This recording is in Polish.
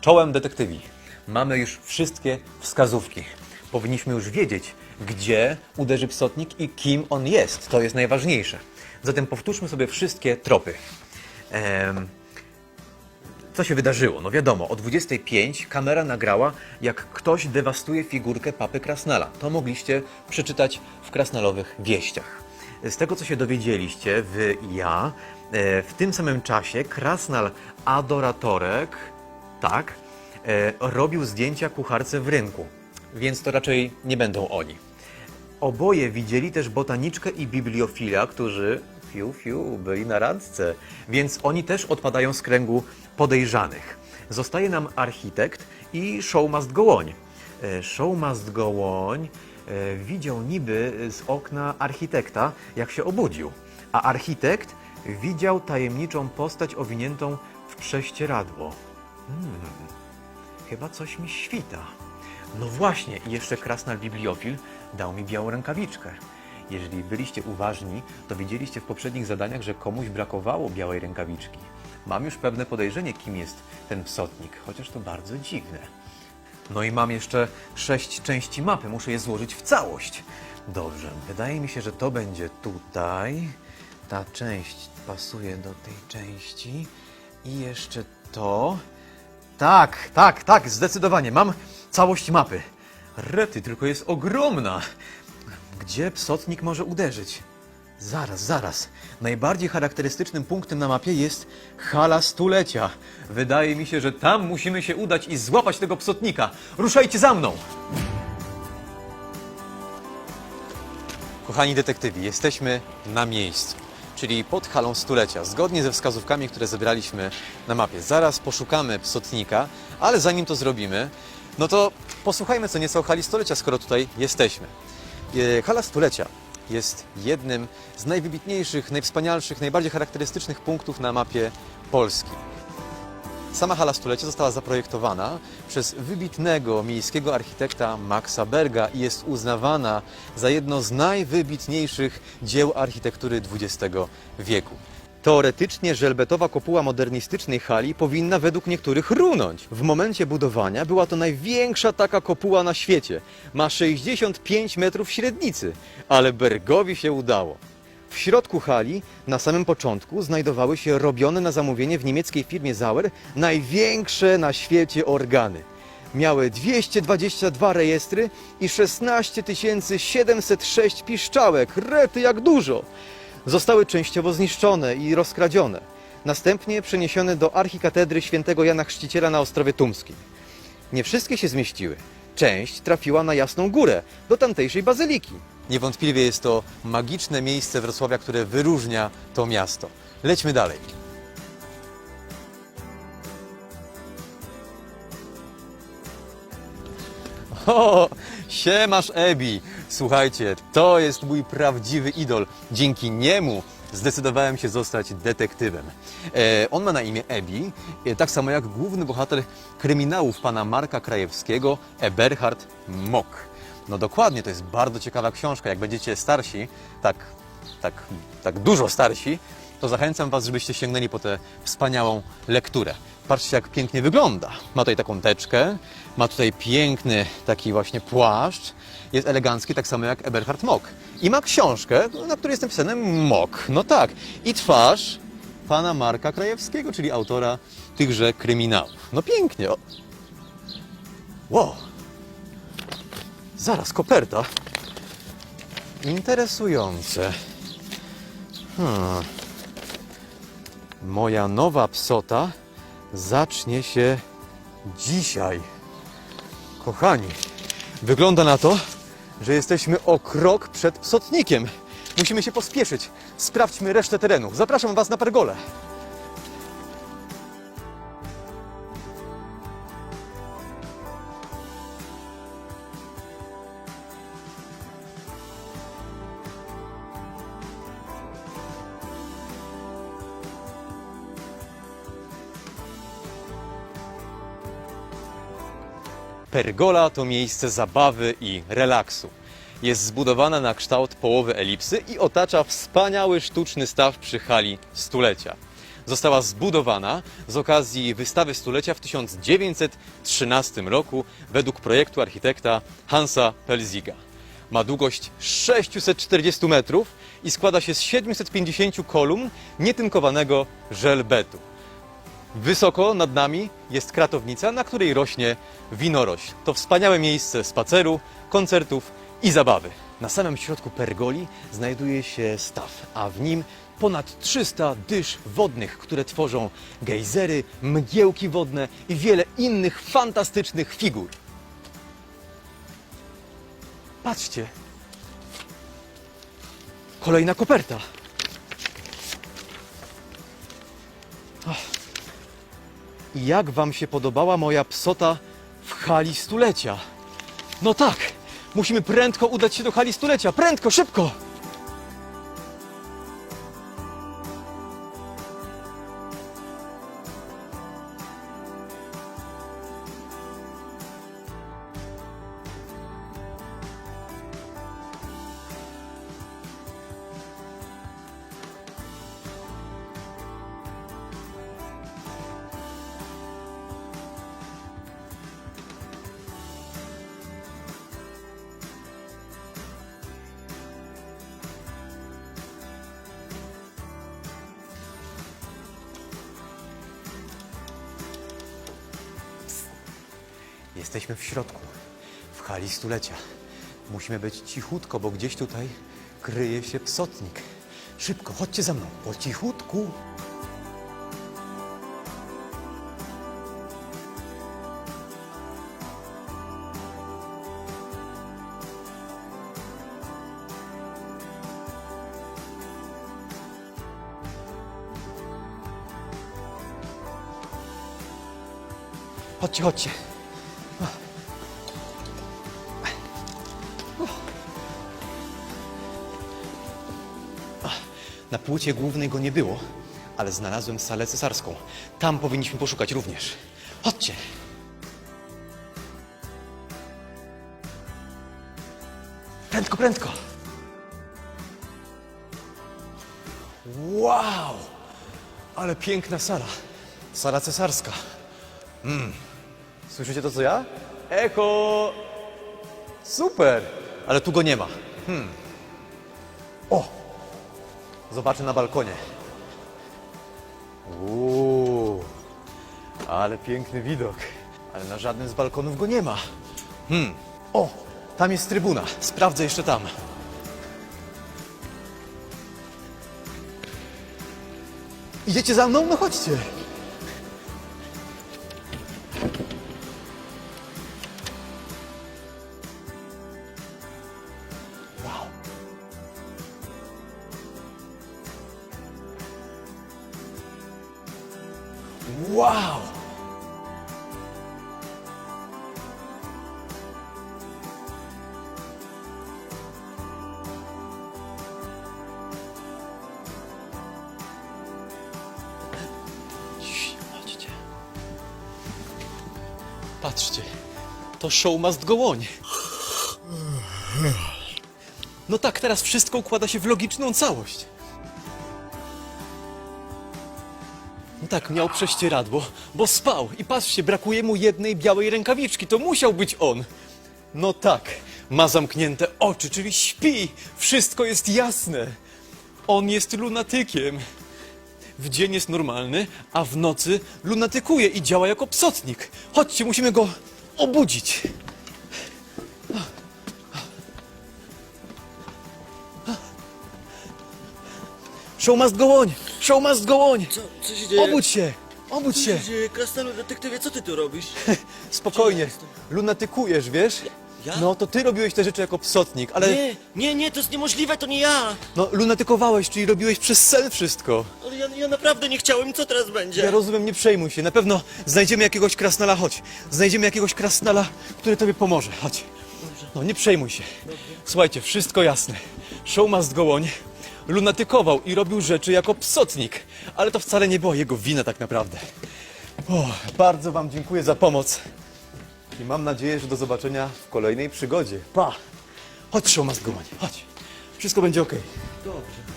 Czołem detektywi. Mamy już wszystkie wskazówki. Powinniśmy już wiedzieć, gdzie uderzy psotnik i kim on jest. To jest najważniejsze. Zatem powtórzmy sobie wszystkie tropy. Em, co się wydarzyło? No wiadomo, o 25 kamera nagrała, jak ktoś dewastuje figurkę papy Krasnala. To mogliście przeczytać w krasnalowych wieściach. Z tego, co się dowiedzieliście, wy i ja, e, w tym samym czasie Krasnal Adoratorek, tak, e, robił zdjęcia kucharce w rynku, więc to raczej nie będą oni. Oboje widzieli też botaniczkę i bibliofila, którzy fiu, fiu, byli na randce, więc oni też odpadają z kręgu podejrzanych. Zostaje nam architekt i show must go on. Widział niby z okna architekta, jak się obudził, a architekt widział tajemniczą postać owiniętą w prześcieradło. Chyba coś mi świta. No właśnie, jeszcze krasnal bibliofil dał mi białą rękawiczkę. Jeżeli byliście uważni, to widzieliście w poprzednich zadaniach, że komuś brakowało białej rękawiczki. Mam już pewne podejrzenie, kim jest ten psotnik, chociaż to bardzo dziwne. No i mam jeszcze sześć części mapy, muszę je złożyć w całość. Dobrze, wydaje mi się, że to będzie tutaj. Ta część pasuje do tej części. I jeszcze to. Tak, tak, tak, zdecydowanie. Mam całość mapy. Rety, tylko jest ogromna. Gdzie psotnik może uderzyć? Zaraz, zaraz. Najbardziej charakterystycznym punktem na mapie jest hala stulecia. Wydaje mi się, że tam musimy się udać i złapać tego psotnika. Ruszajcie za mną! Kochani detektywi, jesteśmy na miejscu, czyli pod halą stulecia, zgodnie ze wskazówkami, które zebraliśmy na mapie. Zaraz poszukamy psotnika, ale zanim to zrobimy, no to posłuchajmy co nieco o hali stulecia, skoro tutaj jesteśmy. E, Hala stulecia jest jednym z najwybitniejszych, najwspanialszych, najbardziej charakterystycznych punktów na mapie Polski. Sama hala stulecia została zaprojektowana przez wybitnego miejskiego architekta Maxa Berga i jest uznawana za jedno z najwybitniejszych dzieł architektury XX wieku. Teoretycznie żelbetowa kopuła modernistycznej hali powinna według niektórych runąć. W momencie budowania była to największa taka kopuła na świecie. Ma 65 metrów średnicy, ale Bergowi się udało. W środku hali, na samym początku, znajdowały się robione na zamówienie w niemieckiej firmie Sauer największe na świecie organy. Miały 222 rejestry i 16 706 piszczałek. Rety jak dużo! Zostały częściowo zniszczone i rozkradzione. Następnie przeniesione do archikatedry świętego Jana Chrzciciela na Ostrowie Tumskim. Nie wszystkie się zmieściły. Część trafiła na Jasną Górę, do tamtejszej bazyliki. Niewątpliwie jest to magiczne miejsce Wrocławia, które wyróżnia to miasto. Lećmy dalej. O, siemasz Ebi. Słuchajcie, to jest mój prawdziwy idol. Dzięki niemu zdecydowałem się zostać detektywem. E, on ma na imię Ebi, e, tak samo jak główny bohater kryminałów pana Marka Krajewskiego, Eberhard Mock. No dokładnie, to jest bardzo ciekawa książka. Jak będziecie starsi, tak, tak, tak dużo starsi, to zachęcam Was, żebyście sięgnęli po tę wspaniałą lekturę. Patrzcie, jak pięknie wygląda. Ma tutaj taką teczkę, ma tutaj piękny taki właśnie płaszcz, jest elegancki, tak samo jak Eberhard Mock. I ma książkę, na której jest napisane Mock. No tak. I twarz pana Marka Krajewskiego, czyli autora tychże kryminałów. No pięknie. O. Wow. Zaraz, koperta. Interesujące. Hmm. Moja nowa psota zacznie się dzisiaj. Kochani, wygląda na to, że jesteśmy o krok przed psotnikiem. Musimy się pospieszyć. Sprawdźmy resztę terenu. Zapraszam Was na pergolę. Pergola to miejsce zabawy i relaksu. Jest zbudowana na kształt połowy elipsy i otacza wspaniały sztuczny staw przy hali stulecia. została zbudowana z okazji wystawy stulecia w 1913 roku według projektu architekta Hansa Pelziga. Ma długość 640 metrów i składa się z 750 kolumn nietynkowanego żelbetu. Wysoko nad nami jest kratownica, na której rośnie winorośl. To wspaniałe miejsce spaceru, koncertów i zabawy. Na samym środku pergoli znajduje się staw, a w nim ponad 300 dysz wodnych, które tworzą gejzery, mgiełki wodne i wiele innych fantastycznych figur. Patrzcie. Kolejna koperta. I jak wam się podobała moja psota w hali stulecia? No tak, musimy prędko udać się do hali stulecia. Prędko, szybko! Jesteśmy w środku, w hali stulecia. Musimy być cichutko, bo gdzieś tutaj kryje się psotnik. Szybko, chodźcie za mną, po cichutku. Chodźcie, chodźcie. Na płycie głównej go nie było, ale znalazłem salę cesarską. Tam powinniśmy poszukać również. Chodźcie. Prędko, prędko. Wow! Ale piękna sala. Sala cesarska. Mm. Słyszycie to co ja? Echo! Super! Ale tu go nie ma. Hmm. O! Zobaczę na balkonie. Uuu, ale piękny widok. Ale na żadnym z balkonów go nie ma. Hmm. O, tam jest trybuna. Sprawdzę jeszcze tam. Idziecie za mną? No chodźcie. Wow! Patrzcie, to show must go on. No tak, teraz wszystko układa się w logiczną całość. Tak, miał prześcieradło, bo spał i patrzcie, brakuje mu jednej białej rękawiczki. To musiał być on. No tak, ma zamknięte oczy, czyli śpi. Wszystko jest jasne. On jest lunatykiem. W dzień jest normalny, a w nocy lunatykuje i działa jako psotnik. Chodźcie, musimy go obudzić. Show must go on! Show must go on! Co, co się dzieje? Obudź się! Obudź Co się! się dzieje? Krasnolu detektywie, co ty tu robisz? Spokojnie, lunatykujesz, wiesz? Ja? No to ty robiłeś te rzeczy jako psotnik, ale Nie, nie, nie, to jest niemożliwe, to nie ja! no lunatykowałeś, czyli robiłeś przez sen wszystko. Ale ja, ja naprawdę nie chciałem, co teraz będzie? Ja rozumiem, nie przejmuj się, na pewno znajdziemy jakiegoś krasnala, chodź. Znajdziemy jakiegoś krasnala, który tobie pomoże, chodź. No nie przejmuj się. Słuchajcie, wszystko jasne. Show must go on. Lunatykował i robił rzeczy jako psotnik, ale to wcale nie była jego wina tak naprawdę. O, bardzo wam dziękuję za pomoc. I mam nadzieję, że do zobaczenia w kolejnej przygodzie. Pa! Chodź, show must chodź. Wszystko będzie okej. Dobrze.